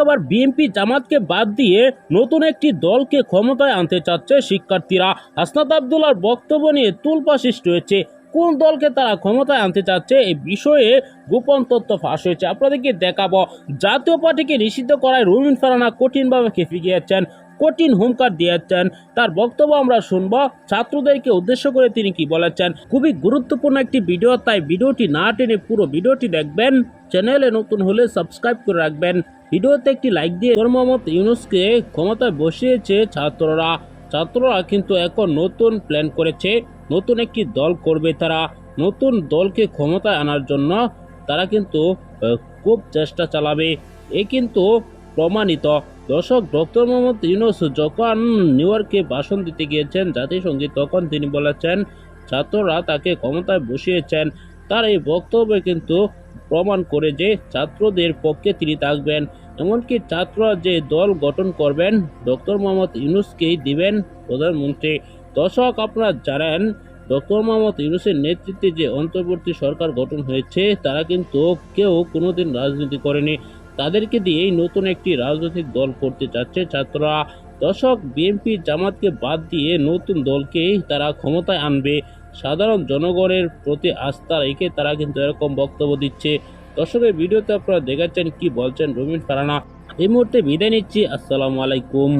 আবার বিএনপি জামাতকে বাদ দিয়ে নতুন একটি দলকে ক্ষমতায় আনতে চাচ্ছে শিক্ষার্থীরা। হাসনাত আবদুল্লার বক্তব্য নিয়ে তুলপা হয়েছে। কোন দলকে তারা ক্ষমতায় আনতে চাচ্ছে এই বিষয়ে গোপন তথ্য ফাঁস হয়েছে। আপনাদেরকে দেখাবো। জাতীয় পার্টিকে নিষিদ্ধ করায় রুমিন ফারানা কঠিনভাবে খেপে গিয়েছেন কঠিন হুমকার দিয়েছেন। তার বক্তব্য আমরা শুনব। ছাত্রদেরকে উদ্দেশ্য করে তিনি কি বলেছেন? খুবই গুরুত্বপূর্ণ একটি ভিডিও, তাই ভিডিওটি না টেনে পুরো ভিডিওটি দেখবেন। চ্যানেলে নতুন হলে সাবস্ক্রাইব করে রাখবেন। ভিডিওতে একটি লাইক দিয়ে মোহাম্মদ ইউনুসকে ক্ষমতায় বসিয়েছে ছাত্ররা। ছাত্ররা কিন্তু এখন নতুন প্ল্যান করেছে, নতুন একটি দল করবে তারা। নতুন দলকে ক্ষমতায় আনার জন্য তারা কিন্তু খুব চেষ্টা চালাবে। এ কিন্তু প্রমাণিত। দর্শক, ডক্টর মোহাম্মদ ইউনুস যখন নিউ ইয়র্কে ভাষণ দিতে গিয়েছেন, জাতিসংঘে তখন তিনি বলেছেন, ছাত্ররা তাকে ক্ষমতায় বসিয়েছেন। তার এই বক্তব্যে কিন্তু প্রমাণ করে যে ছাত্রদের পক্ষে তিনি থাকবেন। এমনকি ছাত্ররা যে দল গঠন করবেন, ডক্টর মোহাম্মদ ইউনুসকেই দিবেন প্রধানমন্ত্রী। দর্শক, আপনারা জানেন, ডক্টর মোহাম্মদ ইউনুসের নেতৃত্বে যে অন্তর্বর্তী সরকার গঠন হয়েছে, তারা কিন্তু কেউ কোনোদিন রাজনীতি করেনি। তাদেরকে দিয়েই নতুন একটি রাজনৈতিক দল করতে চাচ্ছে ছাত্ররা। দশক বিএনপি জামাতকে বাদ দিয়ে নতুন দলকেই তারা ক্ষমতায় আনবে। সাধারণ জনগণের প্রতি আস্থা রেখে তারা কিন্তু এরকম বক্তব্য দিচ্ছে। দর্শকের ভিডিওতে আপনারা দেখাচ্ছেন কি বলছেন রবীন্দ্র ফারানা। এই মুহূর্তে বিদায় নিচ্ছি। আসসালামু আলাইকুম।